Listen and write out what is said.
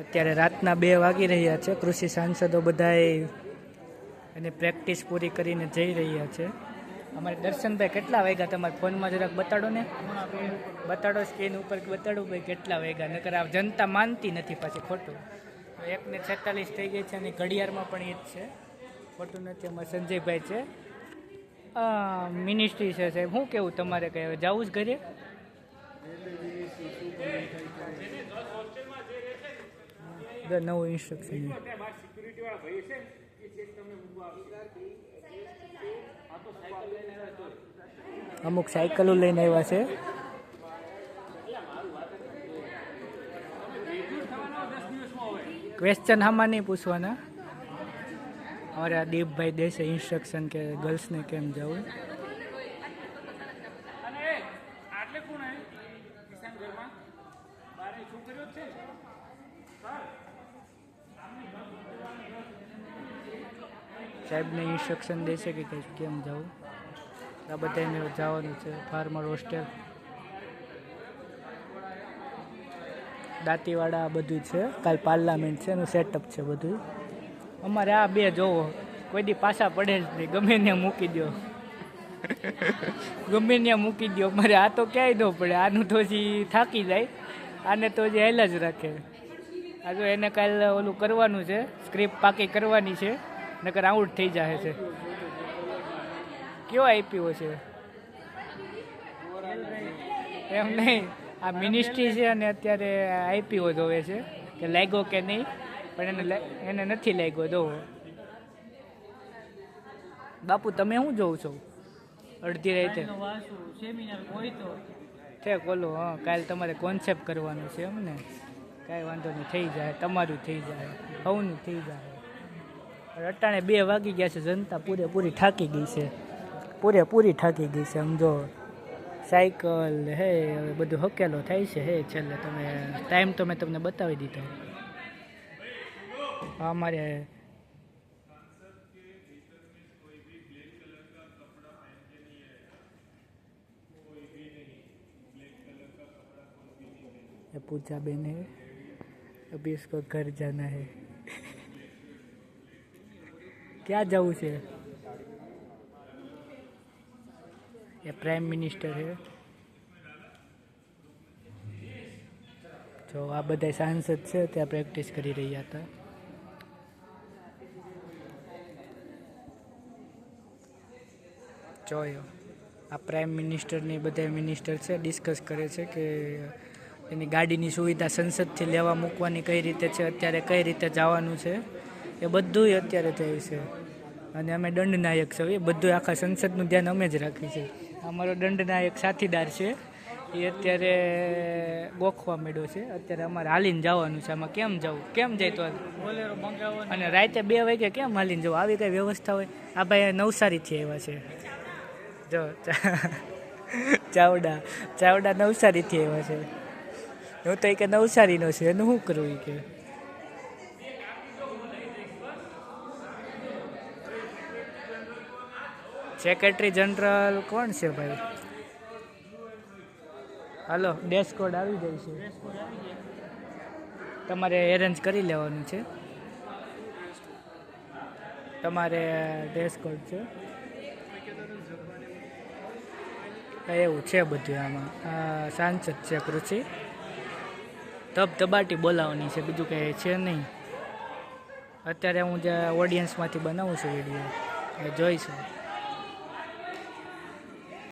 અત્યારે રાતના બે વાગી રહ્યા છે. કૃષિ સાંસદો બધાએ એની પ્રેક્ટિસ પૂરી કરીને જઈ રહ્યા છે. અમારે દર્શનભાઈ કેટલા વાગ્યા? તમારા ફોનમાં જરાક બતાડો ને. બતાડો સ્ક્રીન ઉપર બતાડો ભાઈ કેટલા વાગ્યા? નકર આ જનતા માનતી નથી પાછી ખોટું. એકને છેતાલીસ થઈ ગઈ છે અને ઘડિયાળમાં પણ એ જ છે. ખોટું નથી. અમારે સંજયભાઈ છે. મિનિસ્ટ્રી છે સાહેબ. શું કેવું તમારે કહે જવું જ ઘરે? દ નવું ઇન્સ્ટ્રક્શન અમુક સાયકલો લઈને આવ્યા છે. ક્વેશ્ચન આમાં નહીં પૂછવાના. અમારા દીપભાઈ દેશે ઇન્સ્ટ્રક્શન કે ગર્લ્સને કેમ જવું? સાહેબને ઇન્સ્ટ્રક્શન દેશે કે કેમ જવું આ બધાને જવાનું છે ફાર્મર હોસ્ટેલ. દાંતીવાડા આ બધું છે કાલ પાર્લામેન્ટ છે એનું સેટઅપ છે બધું. અમારે આ બે જોવો કોઈ દી પાછા પડે જ નહીં ગમે ત્યાં મૂકી દો ગમે ત્યાં મૂકી દો અમારે આ તો ક્યાંય ન પડે આનું તો હજી થાકી જાય આને તો હજી હેલ જ રાખે. આ જો એને કાલ ઓલું કરવાનું છે સ્ક્રિપ્ટ પાકી કરવાની છે. નકર આઉટ થઈ જાય છે. કયો આઈપીઓ છે એમ નહીં. આ મિનિસ્ટ્રી છે અને અત્યારે આઈપીઓ જોવે છે. કે લાગ્યો કે નહીં, પણ એને એને નથી લાગ્યો જોવો બાપુ, તમે શું જોઉં છો? અડધી રાતે. છે બોલો હા. કાલે તમારે કોન્સેપ્ટ કરવાનું છે એમ ને. કાંઈ વાંધો નહીં, થઈ જાય. તમારું થઈ જાય. હવનું થઈ જાય. અટાણે બે વાગી ગયા છે જનતા પૂરેપૂરી થાકી ગઈ છે પૂરેપૂરી થાકી ગઈ છે સમજો સાયકલ હે હવે બધું હકેલો થાય છે હે છેલ્લે તમે ટાઈમ તો મેં તમને બતાવી દીધો આ અમારે ये पूजा बहन है अभी इसको घर जाना है क्या જવું છે? એ પ્રાઇમ મિનિસ્ટર છે. જો આ બધા સાંસદ છે, ત્યાં પ્રેક્ટિસ કરી રહ્યા હતા. જોયો. આ પ્રાઇમ મિનિસ્ટરની બધા મિનિસ્ટર છે ડિસ્કસ કરે છે કે એની ગાડીની સુવિધા સંસદથી લેવા મૂકવાની કઈ રીતે છે, અત્યારે કઈ રીતે જવાનું છે. એ બધુંય અત્યારે થાય છે. અને અમે દંડનાયક છે એ બધું આખા સંસદનું ધ્યાન અમે જ રાખીએ છે અમારો દંડનાયક સાથીદાર છે એ અત્યારે ગોખવા માંડ્યો છે. અત્યારે અમારે હાલીને જવાનું છે આમાં કેમ જવું? કેમ જાય તો અને રાતે બે વાગે કેમ હાલીને જવું? આવી કઈ વ્યવસ્થા હોય? આ ભાઈ નવસારીથી આવ્યા છે. જો ચાવડા ચાવડા નવસારીથી આવ્યા છે. હું તો એ કે નવસારીનો છે એનું શું કરવું કે? સેક્રેટરી જનરલ કોણ છે ભાઈ? હાલો કોડ આવી જાય છે. તમારે એરેન્જ કરી લેવાનું છે. તમારે કોડ છે. એવું છે બધું આમાં. સાંસદ છે કૃષિ. તબ તબાટી બોલાવવાની છે, બીજું કંઈ છે નહીં. અત્યારે હું જે ઓડિયન્સમાંથી બનાવું છું વીડિયો જોઈશું.